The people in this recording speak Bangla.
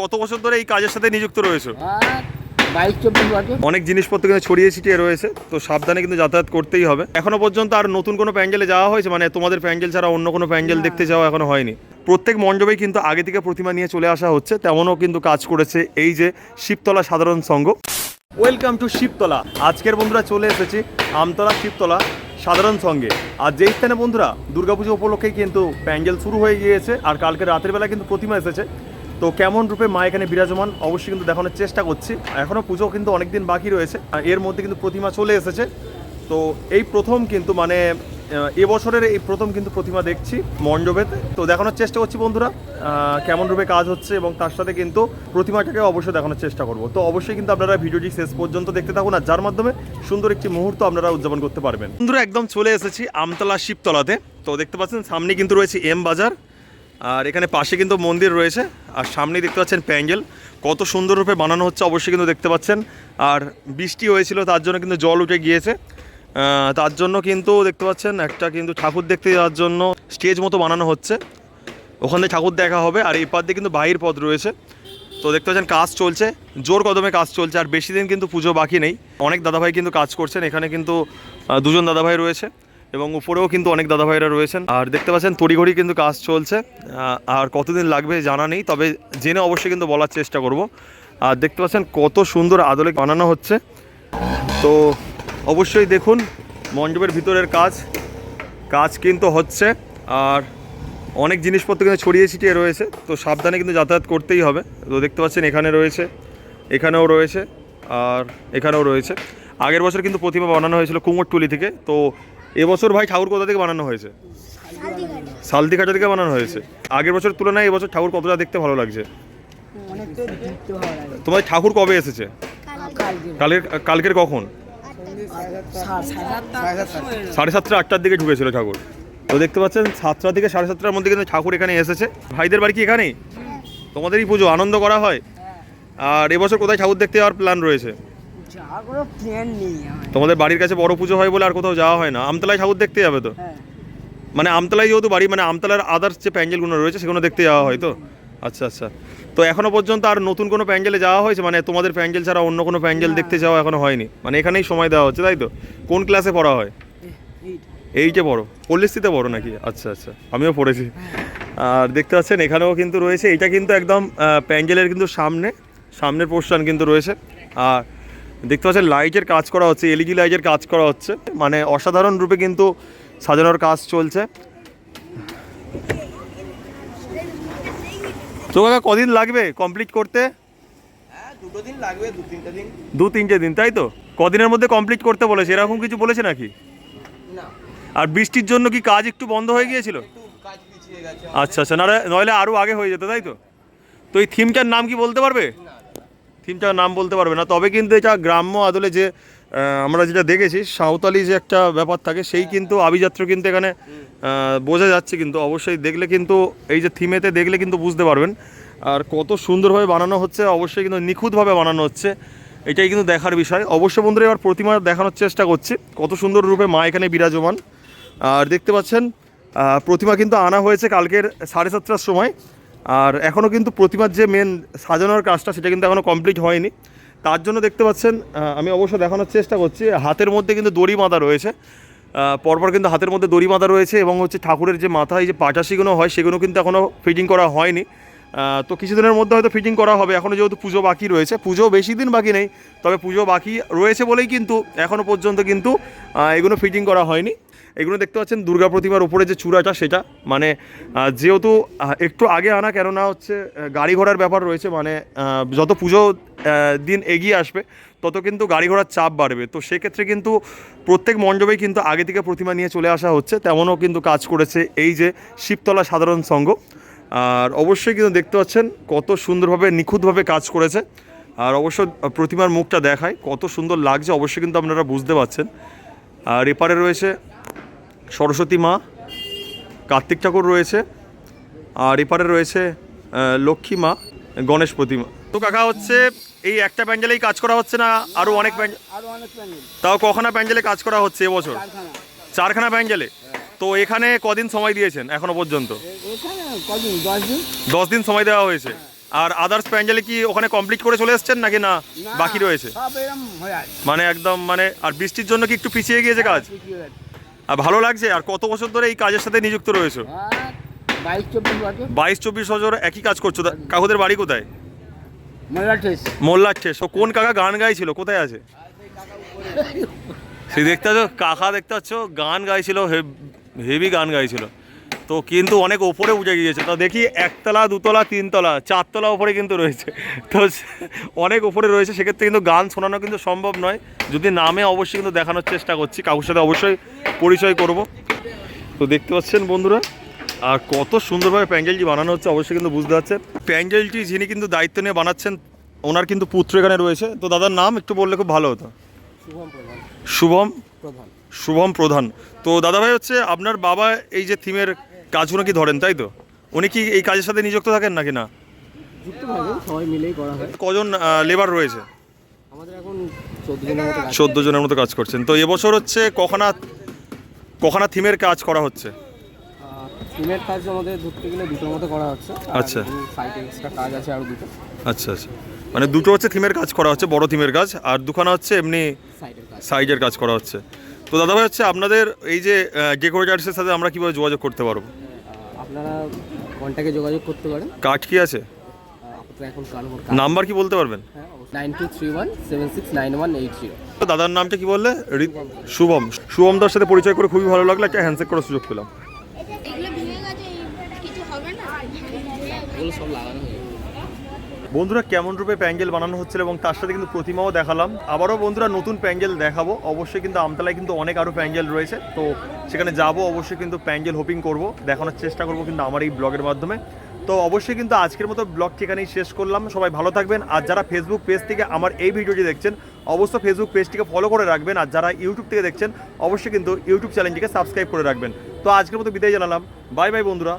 কত বছর ধরে এই কাজের সাথে নিযুক্ত রয়েছে? আর বাইশ চব্বিশ বছর। অনেক জিনিসপত্র কিন্তু ছড়িয়ে ছিটিয়ে রয়েছে তো সাবধানে কিন্তু যাতায়াত করতেই হবে। এখনও পর্যন্ত আর নতুন কোনো প্যান্ডেলে যাওয়া হয়েছে? মানে তোমাদের প্যান্ডেল ছাড়া অন্য কোনো প্যান্ডেল দেখতে যাওয়া এখনও হয়নি। প্রত্যেক মণ্ডপেই কিন্তু আগে থেকে প্রতিমা নিয়ে চলে আসা হচ্ছে তেমনও কিন্তু কাজ করেছে এই যে শিবতলা সাধারণ সংঘ। Welcome to Shibtala. আজকের বন্ধুরা চলে এসেছি আমতলা শিবতলা সাধারণ সঙ্গে আর যেই স্থানে বন্ধুরা দুর্গাপুজো উপলক্ষে কিন্তু প্যান্ডেল শুরু হয়ে গিয়েছে আর কালকে রাতের বেলা কিন্তু প্রতিমা এসেছে। তো কেমন রূপে মা এখানে বিরাজমান, অবশ্যই কিন্তু দেখানোর চেষ্টা করছি। এখনও পুজো কিন্তু অনেক দিন বাকি রয়েছে এর মধ্যে কিন্তু প্রতিমা চলে এসেছে। তো এই প্রথম কিন্তু মানে এবছরের এই প্রথম কিন্তু প্রতিমা দেখছি মণ্ডপেতে। তো দেখানোর চেষ্টা করছি বন্ধুরা কেমন রূপে কাজ হচ্ছে এবং তার সাথে কিন্তু প্রতিমাটাকে অবশ্যই দেখানোর চেষ্টা করব। তো অবশ্যই কিন্তু আপনারা ভিডিওটি শেষ পর্যন্ত দেখতে থাকুন, আর যার মাধ্যমে সুন্দর একটি মুহূর্ত আপনারা উদযাপন করতে পারবেন। বন্ধুরা, একদম চলে এসেছি আমতলা শিবতলাতে। তো দেখতে পাচ্ছেন, সামনে কিন্তু রয়েছে এম বাজার। আর এখানে পাশে কিন্তু মন্দির রয়েছে, আর সামনেই দেখতে পাচ্ছেন প্যান্ডেল। কত সুন্দর রূপে বানানো হচ্ছে, অবশ্যই কিন্তু দেখতে পাচ্ছেন। আর বৃষ্টি হয়েছিল, তার জন্য কিন্তু জল উঠে গিয়েছে। তার জন্য কিন্তু দেখতে পাচ্ছেন, একটা কিন্তু ঠাকুর দেখতে যাওয়ার জন্য স্টেজ মতো বানানো হচ্ছে। ওখানে ঠাকুর দেখা হবে, আর এই পার দিয়ে কিন্তু বাহির পথ রয়েছে। তো দেখতে পাচ্ছেন, কাজ চলছে, জোর কদমে কাজ চলছে, আর বেশি দিন কিন্তু পুজো বাকি নেই। অনেক দাদাভাই কিন্তু কাজ করছেন, এখানে কিন্তু দুজন দাদাভাই রয়েছে। এবং উপরেও কিন্তু অনেক দাদাভাইরা রয়েছেন। আর দেখতে পাচ্ছেন তড়িঘড়ি কিন্তু কাজ চলছে। আর কতদিন লাগবে জানা নেই, তবে জেনে অবশ্যই কিন্তু বলার চেষ্টা করব। আর দেখতে পাচ্ছেন কত সুন্দর আদলে বানানো হচ্ছে। তো অবশ্যই দেখুন, মণ্ডপের ভিতরের কাজ কাজ কিন্তু হচ্ছে। আর অনেক জিনিসপত্র কিন্তু ছড়িয়ে ছিটিয়ে রয়েছে, তো সাবধানে কিন্তু যাতায়াত করতেই হবে। তো দেখতে পাচ্ছেন এখানে রয়েছে, এখানেও রয়েছে, আর এখানেও রয়েছে। আগের বছর কিন্তু প্রতিমা বানানো হয়েছিল কুমোরটুলি থেকে, তো এবছর ভাই ঠাকুর কোথা থেকে বানানো হয়েছে? সালদিঘাটা থেকে বানানো হয়েছে। আগের বছর তুলনায় এবছর ঠাকুর কতটা দেখতে ভালো লাগছে? তোমাদের ঠাকুর কবে এসেছে? কালকে কালকের কখন? সাড়ে সাতটা, আটটার দিকে ঢুকেছিল ঠাকুর। তো দেখতে পাচ্ছেন, সাতটা থেকে সাড়ে সাতটার মধ্যে কিন্তু ঠাকুর এখানে এসেছে। ভাইদের বাড়ি কি এখানেই? তোমাদেরই পুজো, আনন্দ করা হয়? আর এবছর কোথায় ঠাকুর দেখতে যাওয়ার প্ল্যান রয়েছে? যা কোনো প্ল্যান নেই আমার। তোমাদের বাড়ির কাছে বড় পুজো হয় বলে আর কোথাও যাওয়া হয় না। আমতলায় ঠাকুর দেখতে যাবে তো? হ্যাঁ। মানে আমতলায় যেহেতু বাড়ি মানে আমতলার আদার্স যে প্যান্ডেলগুলো রয়েছে সেগুলো দেখতে যাওয়া হয় তো? আচ্ছা আচ্ছা। তো এখনও পর্যন্ত আর নতুন কোনো প্যান্ডেলে যাওয়া হয়েছে? মানে তোমাদের প্যান্ডেল ছাড়া অন্য কোনো প্যান্ডেল দেখতে যাওয়া এখনও হয়নি? মানে এখানেই সময় দেওয়া হচ্ছে তাই তো? কোন ক্লাসে পড়া হয়? এইটে। বড় পল্লিস্তিতে বড় নাকি? আচ্ছা আচ্ছা। আমিও পড়েছি। আর দেখতে পাচ্ছেন এখানেও কিন্তু রয়েছে। এটা কিন্তু একদম প্যান্ডেলের কিন্তু সামনে সামনের পোর্শন কিন্তু রয়েছে। আর দেখতে পাচ্ছেন লাইটের কাজ করা হচ্ছে এলইডি লাইটের কাজ করা হচ্ছে। মানে অসাধারণ রূপে কিন্তু সাজানোর কাজ চলছে। তো কাকা কদিন লাগবে কমপ্লিট করতে? হ্যাঁ দু তিনটে দিন। তাই তো? কদিনের মধ্যে কমপ্লিট করতে বলেছে এরকম কিছু বলেছে নাকি? আর বৃষ্টির জন্য কি কাজ একটু বন্ধ হয়ে গিয়েছিল? আচ্ছা আচ্ছা নাহলে নইলে আরও আগে হয়ে যেত তাই তো? তো এই থিমটার নাম কি বলতে পারবে? থিমটার নাম বলতে পারবে না। তবে কিন্তু এটা গ্রাম্য আদলে যে আমরা যেটা দেখেছি সাঁওতালি যে একটা ব্যাপার থাকে সেই কিন্তু আভিযাত্রা কিন্তু এখানে বোঝা যাচ্ছে কিন্তু। অবশ্যই দেখলে কিন্তু এই যে থিমেতে দেখলে কিন্তু বুঝতে পারবেন। আর কত সুন্দরভাবে বানানো হচ্ছে অবশ্যই কিন্তু নিখুঁতভাবে বানানো হচ্ছে। এটাই কিন্তু দেখার বিষয়। অবশ্যই বন্ধুরা এবার প্রতিমা দেখানোর চেষ্টা করছি। কত সুন্দর রূপে মা এখানে বিরাজমান। আর দেখতে পাচ্ছেন প্রতিমা কিন্তু আনা হয়েছে কালকের সাড়ে সাতটার সময়। আর এখনও কিন্তু প্রতিমার যে মেন সাজানোর কাজটা সেটা কিন্তু এখনও কমপ্লিট হয়নি। তার জন্য দেখতে পাচ্ছেন আমি অবশ্য দেখানোর চেষ্টা করছি, হাতের মধ্যে কিন্তু দড়ি বাঁধা রয়েছে। পরপর কিন্তু হাতের মধ্যে দড়ি বাঁধা রয়েছে এবং হচ্ছে ঠাকুরের যে মাথায় যে পাটাশিগুলো হয়, সেগুলো কিন্তু এখনও ফিটিং করা হয়নি। তো কিছুদিনের মধ্যে হয়তো ফিটিং করা হবে এখনও যেহেতু পুজো বাকি রয়েছে। পুজো বেশি দিন বাকি নেই, তবে পুজো বাকি রয়েছে বলেই কিন্তু এখনও পর্যন্ত কিন্তু এগুলো ফিটিং করা হয়নি। এগুলো দেখতে পাচ্ছেন, দুর্গা প্রতিমার উপরে যে চূড়াটা, সেটা। মানে যেহেতু একটু আগে আনা, কেননা হচ্ছে গাড়ি ঘোড়ার ব্যাপার রয়েছে মানে যত পুজো দিন এগিয়ে আসবে, তত কিন্তু গাড়ি ঘোড়ার চাপ বাড়বে। তো সেক্ষেত্রে কিন্তু প্রত্যেক মণ্ডপেই কিন্তু আগে থেকে প্রতিমা নিয়ে চলে আসা হচ্ছে, তেমনও কিন্তু কাজ করেছে এই যে শিবতলা সাধারণ সংঘ। আর অবশ্যই কিন্তু দেখতে পাচ্ছেন, কত সুন্দরভাবে, নিখুঁতভাবে কাজ করেছে। আর অবশ্য প্রতিমার মুখটা দেখায়, কত সুন্দর লাগছে, অবশ্যই কিন্তু আপনারা বুঝতে পারছেন। আর এপারে রয়েছে সরস্বতী মা কার্তিক ঠাকুর রয়েছে আর এপারে রয়েছে লক্ষ্মী মা গণেশ প্রতিমা তো কাকা হচ্ছে এই একটা প্যান্ডেলেই কাজ করা হচ্ছে না আরও অনেক প্যান্ডেল আরও অনেক তাও কখানা প্যান্ডেলে কাজ করা হচ্ছে এবছর? চারখানা। প্যান্ডেলে? তো এখানে কদিন সময় দিয়েছেন এখনও পর্যন্ত? দশ দিন? সময় দেওয়া হয়েছে। আর আদার্স প্যান্ডেলে কি ওখানে কমপ্লিট করে চলে এসছেন নাকি না? বাকি রয়েছে? হয়ে মানে একদম মানে আর বৃষ্টির জন্য কি একটু পিছিয়ে গিয়েছে কাজ? হয়ে ভালো লাগছে? আর কত বছর ধরে এই কাজের সাথে নিযুক্ত রয়েছে? বাইশ, চব্বিশ বছর একই কাজ করছ। কাকুদের বাড়ি কোথায়? মেলা টেস্ট মোল্লাচ্ছে সো কোন কাকা গান গাইছিল? কোথায় আছে? সে দেখতে পাচ্ছ, কাকা দেখতে পাচ্ছ, গান গাইছিল হেভি গান গাইছিল। তো কিন্তু অনেক ওপরে উঠে গিয়েছে। তো দেখি একতলা, দুতলা, তিনতলা, চারতলা ওপরে কিন্তু রয়েছে। তো অনেক ওপরে রয়েছে। সেক্ষেত্রে কিন্তু গান শোনানো কিন্তু সম্ভব নয়। যদি নামে অবশ্যই কিন্তু দেখানোর চেষ্টা করছি। কাকুর সাথে অবশ্যই পরিচয় করব। তো দেখতে পাচ্ছেন বন্ধুরা আর কত সুন্দরভাবে প্যান্ডেলটি বানানো হচ্ছে অবশ্যই কিন্তু বুঝতে পারছেন। প্যান্ডেলটি যিনি কিন্তু দায়িত্ব নিয়ে বানাচ্ছেন ওনার কিন্তু পুত্র এখানে রয়েছে। তো দাদার নাম একটু বললে খুব ভালো হতো। শুভম প্রধান। শুভম? প্রধান। তো দাদাভাই হচ্ছে আপনার বাবা এই যে থিমের কাজগুলো কি ধরেন তাই তো? উনি কি এই কাজের সাথে নিযুক্ত থাকেন নাকি না? যুক্ত থাকে সবাই মিলেই করা হয়। কজন লেবার রয়েছে? আমাদের এখন চোদ্দ জনের মতো কাজ করছেন। তো এবছর হচ্ছে কখনা কখনা থিমের কাজ করা হচ্ছে? সিমেন্ট কাজ আমাদের ধরতে গেলে দুটোর মতো করা হচ্ছে। আচ্ছা। সাইডে এক্সট্রা কাজ আছে আরও দুটো। আচ্ছা আচ্ছা। মানে দুটো হচ্ছে থিমের কাজ করা হচ্ছে বড় থিমের কাজ আর দুখানা হচ্ছে এমনি সাইডের কাজ। সাইজের কাজ করা হচ্ছে। তো দাদাভাই হচ্ছে আপনাদের এই যে ডেকোরেটার্সের সাথে আমরা কীভাবে যোগাযোগ করতে পারব? আপনারা কন্ট্যাক্টে যোগাযোগ করতে পারেন। কার্ড কি আছে? এখন নাম্বার কি বলতে পারবেন? Nine two three one seven six nine one eight zero. তো দাদার নামটা কি বললে? শুভম শুভম। দার সাথে পরিচয় করে খুবই ভালো লাগল একটা হ্যান্ডশেক করার সুযোগ পেলাম। হয়ে বন্ধুরা কেমন রূপে প্যান্ডেল বানানো হচ্ছিল এবং তার সাথে কিন্তু প্রতিমাও দেখালাম। আবারও বন্ধুরা নতুন প্যান্ডেল দেখাবো। অবশ্যই কিন্তু আমতলায় কিন্তু অনেক আরও প্যাঙ্গেল রয়েছে। তো সেখানে যাব অবশ্যই কিন্তু প্যান্ডেল হোপিং করব। দেখানোর চেষ্টা করব কিন্তু আমার এই ব্লগের মাধ্যমে। তো অবশ্যই কিন্তু আজকের মতো ব্লগ এখানেই শেষ করলাম। সবাই ভালো থাকবেন। আর যারা ফেসবুক পেজ থেকে আমার এই ভিডিওটি দেখছেন, অবশ্যই ফেসবুক পেজটিকে ফলো করে রাখবেন। আর যারা ইউটিউব থেকে দেখছেন, অবশ্যই কিন্তু ইউটিউব চ্যানেলটিকে সাবস্ক্রাইব করে রাখবেন। তো আজকের মতো বিদায় জানালাম। বাই বাই বন্ধুরা।